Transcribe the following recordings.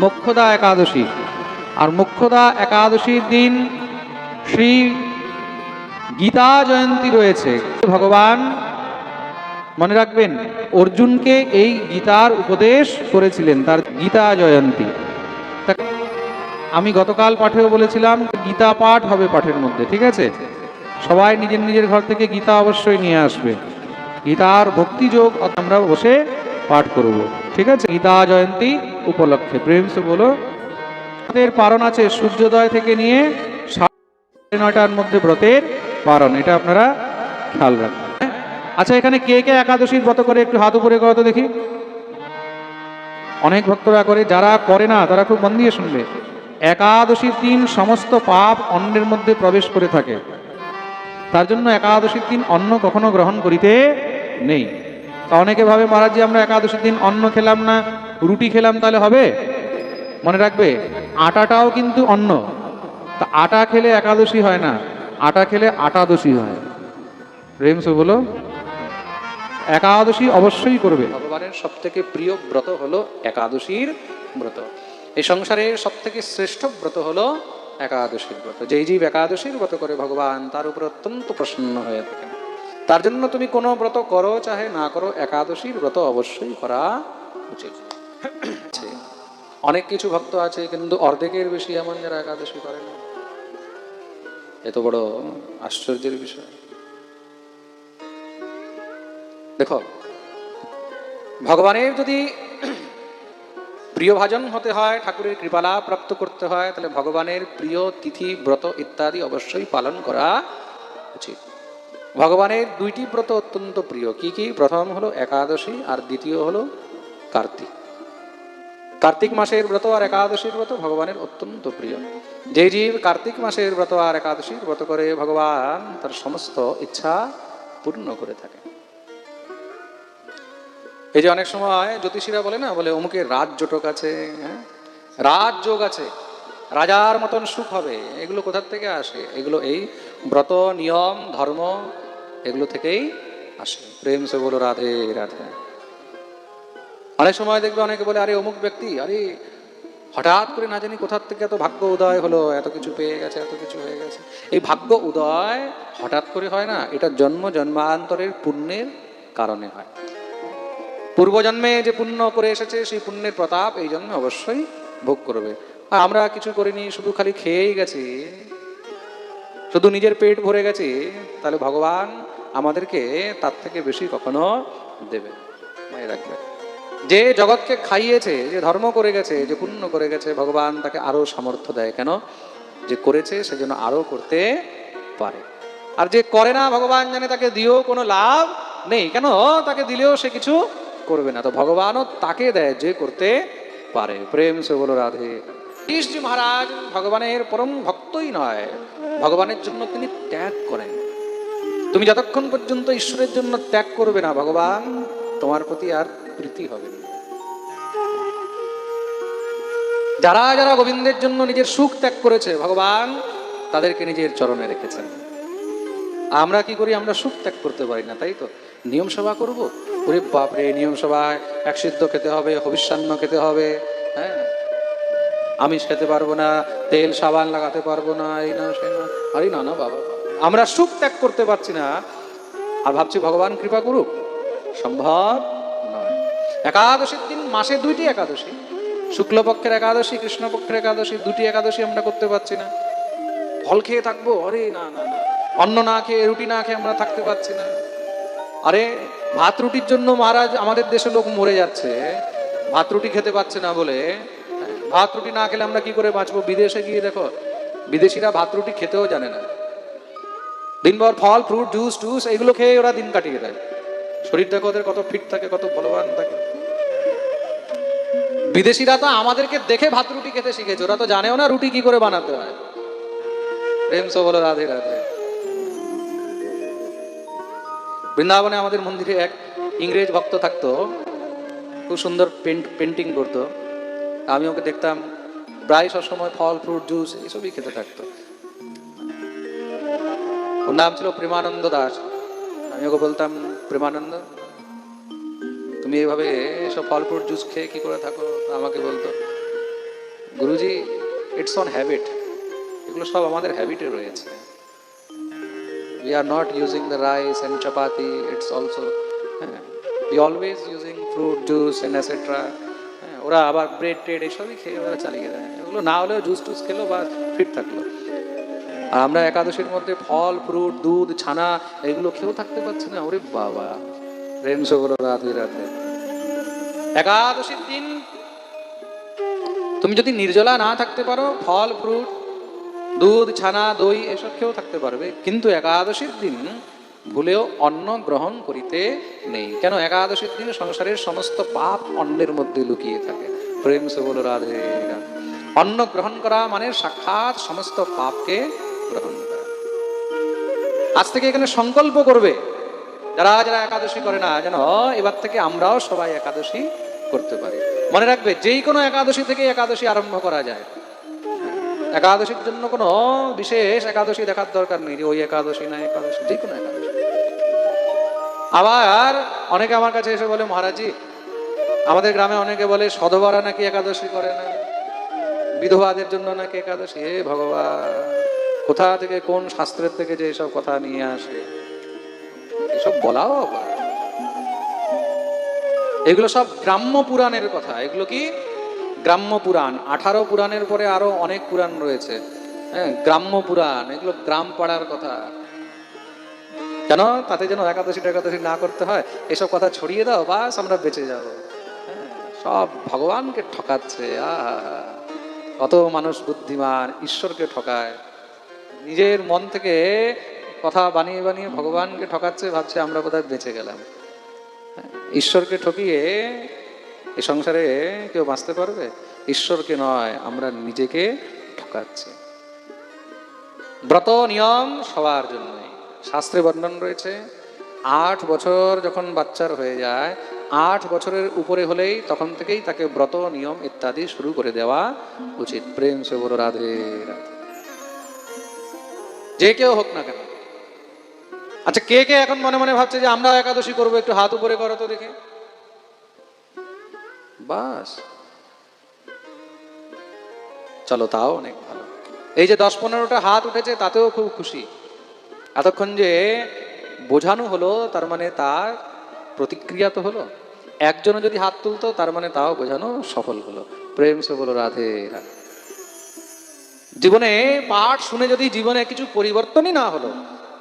মুখ্যদা একাদশী। আর মুখ্যদা একাদশীর দিন শ্রী গীতা জয়ন্তী রয়েছে। ভগবান, মনে রাখবেন, অর্জুনকে এই গীতার উপদেশ করেছিলেন, তার গীতা জয়ন্তী। আমি গতকাল পাঠেও বলেছিলাম, গীতা পাঠ হবে পাঠের মধ্যে, ঠিক আছে? সবাই নিজের নিজের ঘর থেকে গীতা অবশ্যই নিয়ে আসবে। গীতার ভক্তিযোগ আমরা বসে পাঠ করব। ঠিক আছে? গীতা জয়ন্তী উপলক্ষে। প্রেম সে বলো, আমাদের পারণ আছে সূর্যোদয় থেকে নিয়ে সাড়ে নয়টার মধ্যে ব্রতের পারণ। এটা আপনারা খেয়াল রাখবেন। আচ্ছা এখানে কে কে একাদশীর ব্রত করে? একটু হাত উপরে করো তো দেখি। অনেক ভক্তরা করে, যারা করে না, তারা খুব মন দিয়ে শুনবে। একাদশীর দিন সমস্ত পাপ অন্নের মধ্যে প্রবেশ করে থাকে। তার জন্য একাদশীর দিন অন্ন কখনো গ্রহণ করিতে নেই। তা অনেকে ভাবে, মহারাজ আমরা একাদশীর দিন অন্ন খেলাম না, রুটি খেলাম, তাহলে হবে? মনে রাখবে, আটাটাও কিন্তু অন্ন। তা আটা খেলে একাদশী হয় না, আটা খেলে আটাদশী হয়। রেমসো বলো, একাদশী অবশ্যই করবে। ভগবানের সব থেকে প্রিয় ব্রত হলো একাদশীর ব্রত। এই সংসারের সব থেকে শ্রেষ্ঠ ব্রত হলো একাদশীর ব্রত। যেই জীব একাদশীর ব্রত করে ভগবান, তার উপর অত্যন্ত প্রসন্ন হয়ে থাকেন। তার জন্য তুমি কোনো ব্রত করো, চাহে না করো একাদশীর ব্রত অবশ্যই করা উচিত। অনেক কিছু ভক্ত আছে, কিন্তু অর্ধেকের বেশি এমন যারা একাদশী করে না। এত বড় আশ্চর্যের বিষয়। দেখো, ভগবানের যদি প্রিয় ভাজন হতে হয়, ঠাকুরের কৃপালা প্রাপ্ত করতে হয়, তাহলে ভগবানের প্রিয় তিথি, ব্রত ইত্যাদি অবশ্যই পালন করা উচিত। ভগবানের দুইটি ব্রত অত্যন্ত প্রিয়। কি কি? প্রথম হলো একাদশী আর দ্বিতীয় হলো কার্তিক। কার্তিক মাসের ব্রত আর একাদশীর ব্রত ভগবানের অত্যন্ত প্রিয়। যে জীব কার্তিক মাসের ব্রত আর একাদশীর ব্রত করে ভগবান তার সমস্ত ইচ্ছা পূর্ণ করে থাকে এই যে অনেক সময় জ্যোতিষীরা বলে না, বলে অমুকের রাজ জোটক আছে হ্যাঁ? রাজ যোগ আছে। রাজার মতন সুখ হবে। এগুলো কোথার থেকে আসে? এগুলো এই ব্রত, নিয়ম, ধর্ম, এগুলো থেকেই আসে। প্রেম সে বলো, রাধে রাধে। অনেক সময় দেখবে অনেকে বলে, আরে, অমুক ব্যক্তি, আরে, হঠাৎ করে না জানি কোথার থেকে এত ভাগ্য উদয় হলো, এত কিছু পেয়ে গেছে, এত কিছু হয়ে গেছে। এই ভাগ্য উদয় হঠাৎ করে হয় না? এটা জন্ম, জন্মান্তরের পুণ্যের কারণে হয়। পূর্বজন্মে যে পুণ্য করে এসেছে, সেই পুণ্যের প্রতাপ এই জন্মে অবশ্যই ভোগ করবে। আমরা কিছু করিনি, শুধু খালি খেয়েই গেছি। শুধু নিজের পেট ভরে গেছি, তাহলে ভগবান আমাদেরকে তার থেকে বেশি কখনো দেবে মনে রাখবে। যে জগৎকে খাইয়েছে, যে ধর্ম করে গেছে, যে পুণ্য করে গেছে, ভগবান তাকে আরও সামর্থ্য দেয়। কেন? যে করেছে সেজন্য আরও করতে পারে। আর যে করে না, ভগবান জানে তাকে দিয়েও কোনো লাভ নেই। কেন? তাকে দিলেও সে কিছু করবে না। তো ভগবানও তাকে দেয় যে করতে পারে। প্রেম সে বলো, রাধে। কৃষ্ণ মহারাজ ভগবানের পরম ভক্তই নয়। ভগবানের জন্য তিনি ত্যাগ করেন। তুমি যতক্ষণ পর্যন্ত ঈশ্বরের জন্য ত্যাগ করবে না ভগবান, তোমার প্রতি আর প্রীতি হবে না। যারা যারা গোবিন্দের জন্য নিজের সুখ ত্যাগ করেছে, ভগবান তাদেরকে নিজের চরণে রেখেছেন। আমরা কি করি? আমরা সুখ ত্যাগ করতে পারি না, তাই তো? নিয়ম সভা করব? ওরে বাপরে, নিয়ম সভায় এক সিদ্ধ খেতে হবে, হবিষ্যান্ন খেতে হবে হ্যাঁ? আমিষ খেতে পারব না, তেল সাবান লাগাতে পারব না, এই না সে না। আরে না না, বাবা আমরা সুখ ত্যাগ করতে পারছি না। আর ভাবছি ভগবান কৃপা করুক। সম্ভব নয়। একাদশীর দিন মাসে দুইটি একাদশী। শুক্লপক্ষের একাদশী, কৃষ্ণপক্ষের একাদশী, দুটি একাদশী আমরা করতে পারছি না। ফল খেয়ে থাকব? আরে না না না। অন্ন না খেয়ে, রুটি না খেয়ে আমরা থাকতে পারছি না। আরে, ভাত রুটির জন্য মহারাজ আমাদের দেশে লোক মরে যাচ্ছে। ভাত রুটি খেতে পাচ্ছে না বলে ভাত রুটি না খেলে আমরা কি করে বাঁচবো? বিদেশে গিয়ে দেখো, বিদেশিরা ভাত রুটি খেতেও জানে না। দিনভর ফল, ফ্রুট, জুস, টুস, এগুলো খেয়ে ওরা দিন কাটিয়ে দেয়। শরীর দেখো ওদের কত ফিট থাকে, কত বলবান থাকে। বিদেশিরা তো আমাদেরকে দেখে ভাত রুটি খেতে শিখেছে। ওরা তো জানেও না রুটি কি করে বানাতে হয়। প্রেম সো বলো, রাধে রাধে। বৃন্দাবনে আমাদের মন্দিরে এক ইংরেজ ভক্ত থাকতো। খুব সুন্দর পেন্ট, পেন্টিং করতো। আমি ওকে দেখতাম প্রায় সবসময় ফল ফ্রুট জুস এসবই খেতে থাকতো। ওর নাম ছিল প্রেমানন্দ দাস। আমি ওকে বলতাম প্রেমানন্দ তুমি এইভাবে এসব ফল ফ্রুট জুস খেয়ে কি করে থাকো? আমাকে বলতো গুরুজি ইটস অন হ্যাবিট এগুলো সব আমাদের হ্যাবিটে রয়েছে। We are not using the rice and chapati it's also হ্যাঁ, always using fruit juice and etc হ্যাঁ, ওরা আবার ব্রেড টেড এসবই খেয়ে ওরা চালিয়ে দেয় এগুলো না হলেও জুস টুস খেলো বা ফিট থাকল। আর আমরা একাদশীর মধ্যে ফল ফ্রুট দুধ, ছানা এগুলো খেয়েও থাকতে পারছি না, ওরে বাবা। প্রেম সগুলো রাধে রাধে। একাদশীর দিন তুমি যদি নির্জলা না থাকতে পারো, ফল ফ্রুট দুধ, ছানা, দই এসব খেয়েও থাকতে পারবে। কিন্তু একাদশীর দিন ভুলেও অন্ন গ্রহণ করিতে নেই। কেন একাদশীর দিন সংসারের সমস্ত পাপ অন্নের মধ্যে লুকিয়ে থাকে? প্রেম সে রাধে। অন্ন গ্রহণ করা মানে সাক্ষাৎ সমস্ত পাপকে গ্রহণ করা। আজ থেকে এখানে সংকল্প করবে, যারা যারা একাদশী করে না, যেন এবার থেকে আমরাও সবাই একাদশী করতে পারি। মনে রাখবে, যেই কোনো একাদশী থেকে একাদশী আরম্ভ করা যায়। একাদশীর জন্য কোনো বিশেষ একাদশী দেখার দরকার নেই যে ওই একাদশী না একাদশী, যে কোনো একাদশী। আবার অনেকে আমার কাছে এসে বলে মহারাজি আমাদের গ্রামে অনেকে বলে, সধবারা নাকি একাদশী করে না? বিধবাদের জন্য নাকি একাদশী? হে ভগবান, কোথা থেকে, কোন শাস্ত্রের থেকে যে এসব কথা নিয়ে আসে? এসব বলাও। এগুলো সব গ্রাম্য পুরাণের কথা। এগুলো কি? গ্রাম্য পুরাণ। আঠারো পুরাণের পরে আরও অনেক পুরাণ রয়েছে। হ্যাঁ গ্রাম্য পুরাণ। এগুলো গ্রাম পাড়ার কথা। কেন? তাতে যেন একাদশী একাদশী না করতে হয়। এসব কথা ছড়িয়ে দাও বাস আমরা বেঁচে যাব। হ্যাঁ, সব ভগবানকে ঠকাচ্ছে কত মানুষ বুদ্ধিমান ঈশ্বরকে ঠকায়। নিজের মন থেকে কথা বানিয়ে বানিয়ে ভগবানকে ঠকাচ্ছে ভাবছে আমরা বোধহয় বেঁচে গেলাম। হ্যাঁ, ঈশ্বরকে ঠকিয়ে এই সংসারে কেউ বাঁচতে পারবে? ঈশ্বরকে নয় আমরা নিজেকে ঠকাচ্ছি। ব্রত নিয়ম সবার জন্যই। শাস্ত্রে বর্ণন রয়েছে, আট বছর যখন বাচ্চার হয়ে যায়, আট বছরের উপরে হলেই তখন থেকেই তাকে ব্রত, নিয়ম ইত্যাদি শুরু করে দেওয়া উচিত। প্রেম সে রাধে রাধে। যে কেউ হোক না কেন। আচ্ছা কে কে এখন মনে মনে ভাবছে যে আমরা একাদশী করব, একটু হাত উপরে করো তো দেখে। বাস। চলো, তাও অনেক ভালো। এই যে দশ পনেরোটা হাত উঠেছে, তাতেও খুব খুশি। এতক্ষণ যে বোঝানো হলো, তার মানে তার প্রতিক্রিয়া তো হলো। একজনও যদি হাত তুলতো, তার মানে তাও বোঝানো সফল হলো। প্রেম সে বলো, রাধে রাধে। জীবনে পাঠ শুনে যদি জীবনে কিছু পরিবর্তনই না হলো,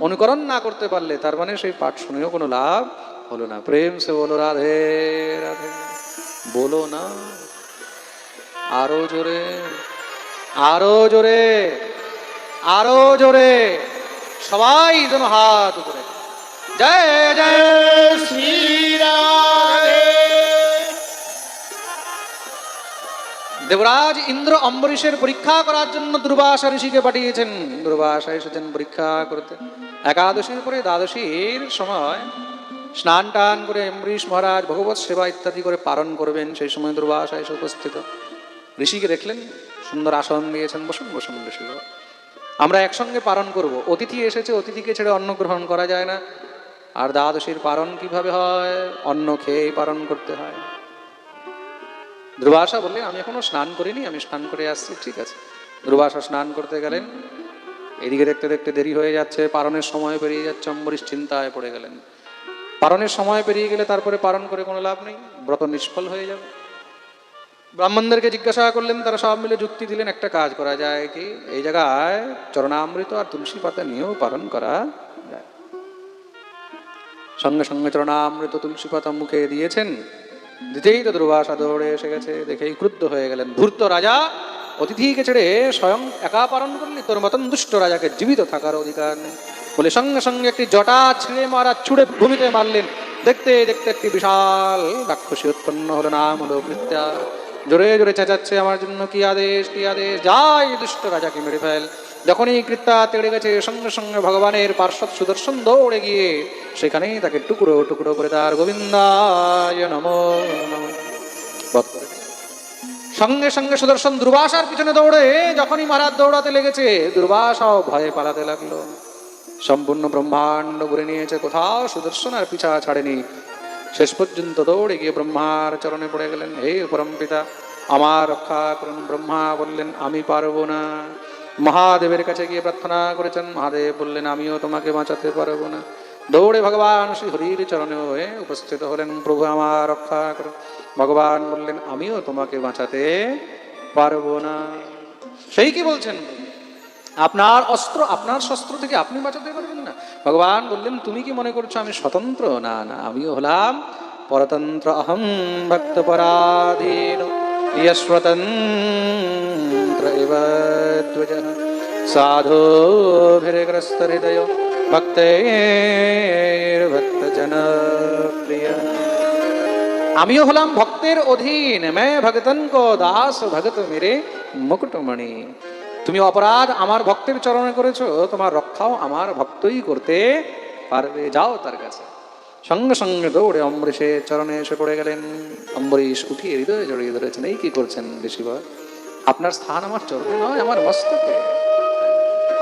অনুকরণ না করতে পারলে, তার মানে সেই পাঠ শুনেও কোনো লাভ হলো না। প্রেম সে বলো, রাধে রাধে। বলো না। আরও জোরে আরও জোরে আরও জোরে। সবাই যেন হাত উপরে। জয় জয় শ্রী দেবরাজ ইন্দ্র অম্বরীশের পরীক্ষা করার জন্য দুর্বাসা ঋষিকে পাঠিয়েছেন। দুর্বাসা এসেছেন পরীক্ষা করতে। একাদশীর পরে দ্বাদশীর সময় স্নান টান করে অম্বরীশ মহারাজ ভগবত সেবা ইত্যাদি করে পালন করবেন। সেই সময় দুর্বাসা এসে উপস্থিত। ঋষিকে দেখলেন, সুন্দর আসন দিয়েছেন। বসুন বসুন ঋষি আমরা একসঙ্গে পালন করব। অতিথি এসেছে, অতিথিকে ছেড়ে অন্ন গ্রহণ করা যায় না। আর দ্বাদশীর পালন কীভাবে হয়? অন্ন খেয়েই পালন করতে হয়। ধ্রুবাসা বললেন আমি এখনও স্নান করিনি, আমি স্নান করে আসছি, ঠিক আছে। ধ্রুবাসা স্নান করতে গেলেন। এদিকে দেখতে দেখতে দেরি হয়ে যাচ্ছে পারণের সময় পেরিয়ে যাচ্ছে, অম্বরীশ চিন্তায় পড়ে গেলেন। পারণের সময় পেরিয়ে গেলে তারপরে পালন করে কোনো লাভ নেই, ব্রত নিষ্ফল হয়ে যাবে। ব্রাহ্মণদেরকে জিজ্ঞাসা করলেন, তারা সব মিলে যুক্তি দিলেন, একটা কাজ করা যায় কি? এই জায়গায় চরণামৃত আর তুলসী পাতা নিয়েও পালন করা যায়। সঙ্গে সঙ্গে চরণামৃত তুলসী পাতা মুখে দিয়েছেন। দিতেই তো দুর্বাসা দৌড়ে এসে গেছে, দেখেই ক্রুদ্ধ হয়ে গেলেন। ধূর্ত রাজা, অতিথিকে ছেড়ে স্বয়ং একা পালন করলি, তোর মতন দুষ্ট রাজাকে জীবিত থাকার অধিকার নেই। বলে সঙ্গে সঙ্গে একটি জটা ছিঁড়ে মারা ছুড়ে ভূমিতে মারলেন। দেখতে দেখতে একটি বিশাল রাক্ষসী উৎপন্ন হলো, নাম হলো কৃত্যা। জোরে জোরে চেঁচাচ্ছে আমার জন্য কি আদেশ কি আদেশ? যাই দুষ্ট রাজাকে মেরে ফেল। যখনই কৃত্যা তেড়ে গেছে, সঙ্গে সঙ্গে ভগবানের পার্শ্বদ সুদর্শন দৌড়ে গিয়ে সেখানেই তাকে টুকরো টুকরো করে তার গোবিন্দায় নম সঙ্গে সঙ্গে সুদর্শন দুর্বাসার পিছনে দৌড়ে যখনই মহারাজ দৌড়াতে লেগেছে দুর্বাসাও ভয়ে পালাতে লাগল। সম্পূর্ণ ব্রহ্মাণ্ড ঘুরে নিয়েছে, কোথাও সুদর্শন আর পিছা ছাড়েনি। শেষ পর্যন্ত দৌড়ে গিয়ে ব্রহ্মার চরণে পড়ে গেলেন হে পরম পিতা আমার রক্ষা করুন ব্রহ্মা বললেন আমি পারব না মহাদেবের কাছে গিয়ে প্রার্থনা করেছেন মহাদেব বললেন আমিও তোমাকে বাঁচাতে পারব না দৌড়ে ভগবান শ্রী হরির চরণে হয়ে উপস্থিত হলেন প্রভু আমার রক্ষা করুন ভগবান বললেন আমিও তোমাকে বাঁচাতে পারব না সেই কি বলছেন? আপনার অস্ত্র, আপনার শস্ত্র থেকে আপনি বাঁচাতে পারবেন ভগবান বললেন, তুমি কি মনে করছ আমি স্বতন্ত্র? না না, আমিও হলাম পরতন্ত্র অহম ভক্ত পরাধীন ধ্বজ সাধুভির্গ্রস্ত হৃদয় আমিও হলাম ভক্তের অধীন, মে ভগতন কো দাস ভগত মেরে মুকুটমণি। তুমি অপরাধ আমার ভক্তের চরণে করেছ, তোমার রক্ষাও আমার ভক্তই করতে পারবে। যাও তার কাছে। সঙ্গে সঙ্গে দৌড়ে অম্বরীশের চরণে এসে পড়ে গেলেন। অম্বরীশ উঠিয়ে হৃদয়ে জড়িয়ে ধরেছেন, এই কি করছেন ঋষিবর? আপনার স্থান আমার চরণে নয়, আমার মস্তকে।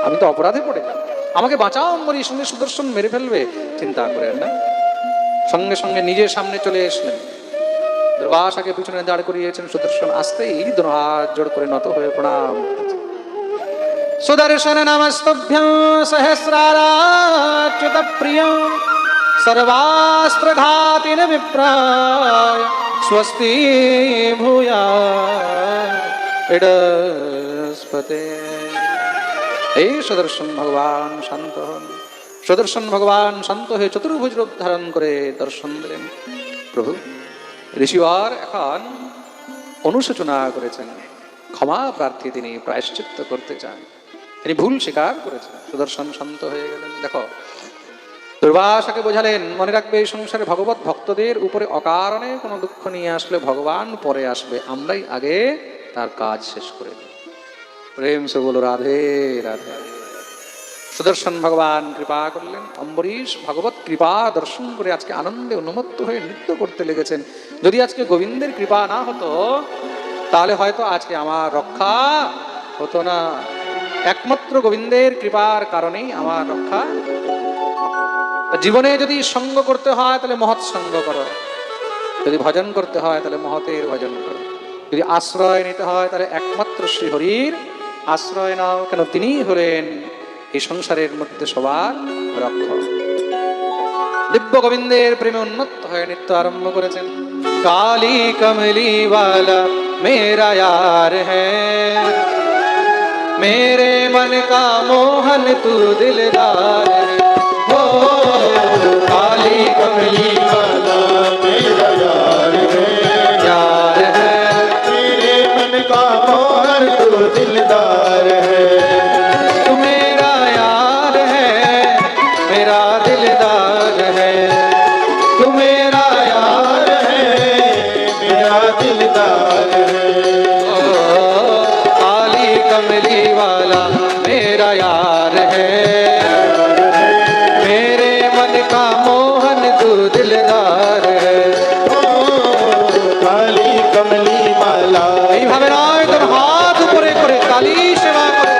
আমি তো অপরাধে পড়ে গেলাম। আমাকে বাঁচাও অম্বরীশ সঙ্গে সুদর্শন মেরে ফেলবে। চিন্তা করেন না। সঙ্গে সঙ্গে নিজের সামনে চলে এসলেন। দুর্বাসাকে পিছনে দাঁড় করিয়েছেন সুদর্শন। আসতেই দুনো হাত জোড় করে নত হয়ে প্রণাম সহস্রাচ্যুত প্রিয় সর্বাস্ত্র ঘাতিন বিপ্রায় স্বস্তি ভূয়া ইডস্পতে এই সুদর্শন ভগবান শান্ত হন। সুদর্শন ভগবান শান্ত হয়ে চতুর্ভুজ রূপ ধারণ করে দর্শন দিলেন। প্রভু ঋষিবার এখন অনুশোচনা করেছেন। ক্ষমা প্রার্থী তিনি প্রায়শ্চিত্ত করতে চান। তিনি ভুল স্বীকার করেছেন। সুদর্শন শান্ত হয়ে গেলেন। দেখো, দুর্বাসাকে বোঝালেন, মনে রাখবে এই সংসারে ভগবত ভক্তদের উপরে অকারণে কোনো দুঃখ নিয়ে আসলে ভগবান পরে আসবে। আমরাই আগে তার কাজ শেষ করে দিই প্রেম সে বলো রাধে রাধে। সুদর্শন ভগবান কৃপা করলেন। অম্বরীশ ভগবত কৃপা দর্শন করে আজকে আনন্দে উন্মত্ত হয়ে নৃত্য করতে লেগেছেন। যদি আজকে গোবিন্দের কৃপা না হতো, তাহলে হয়তো আজকে আমার রক্ষা হতো না। একমাত্র গোবিন্দের কৃপার কারণেই আমার রক্ষা জীবনে যদি সঙ্গ করতে হয় তাহলে মহৎ সঙ্গ করো যদি ভজন করতে হয় তাহলে মহতের ভজন করো যদি আশ্রয় নিতে হয় তাহলে একমাত্র শ্রী হরির আশ্রয় নাও কেন তিনিই হলেন এই সংসারের মধ্যে সবার রক্ষক দিব্য গোবিন্দের প্রেমে উন্মত্ত হয়ে নৃত্য আরম্ভ করেছেন কালী কমলি वाला मेरा यार है मेरे मन का मोहन तू दिलदार এইভাবে নয় তোর হাত উপরে করে কালী সেবা করে।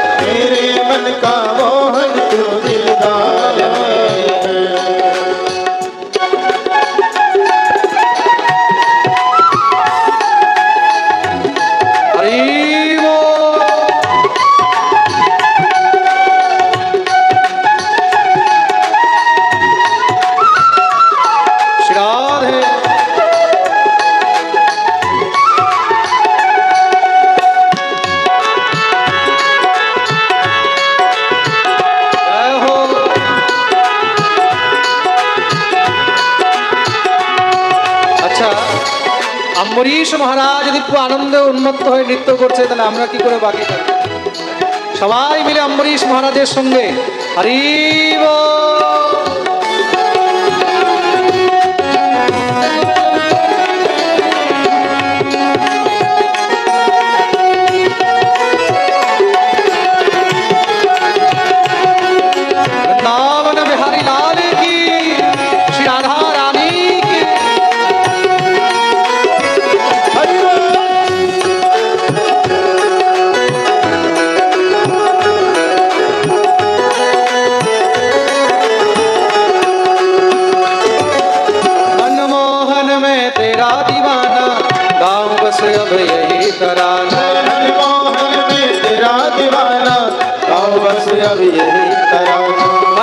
আম্বরীশ মহারাজ যদি আনন্দে উন্মত্ত হয়ে নৃত্য করছে, তাহলে আমরা কি করে বাকি? সবাই মিলে অম্বরীশ মহারাজের সঙ্গে হরি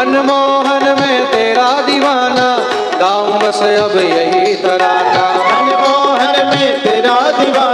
मनमोहन में तेरा दीवाना गाँव बस अब यही तरह का। मनमोहन में तेरा दीवाना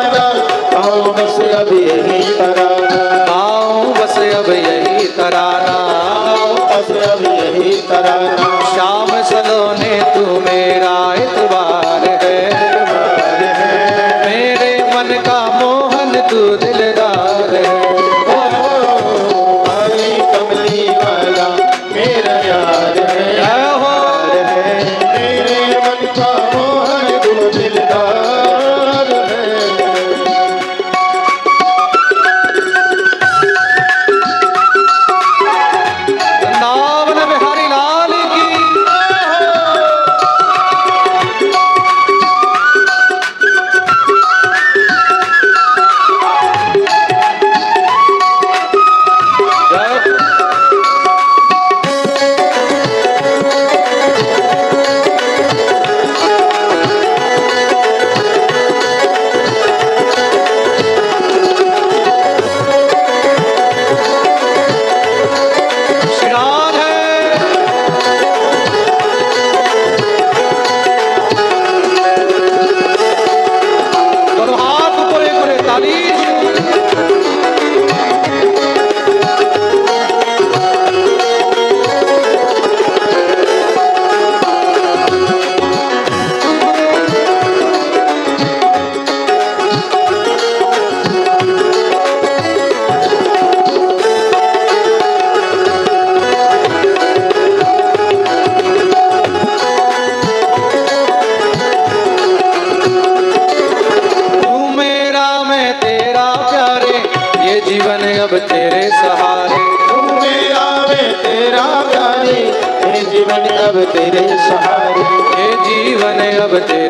जब दे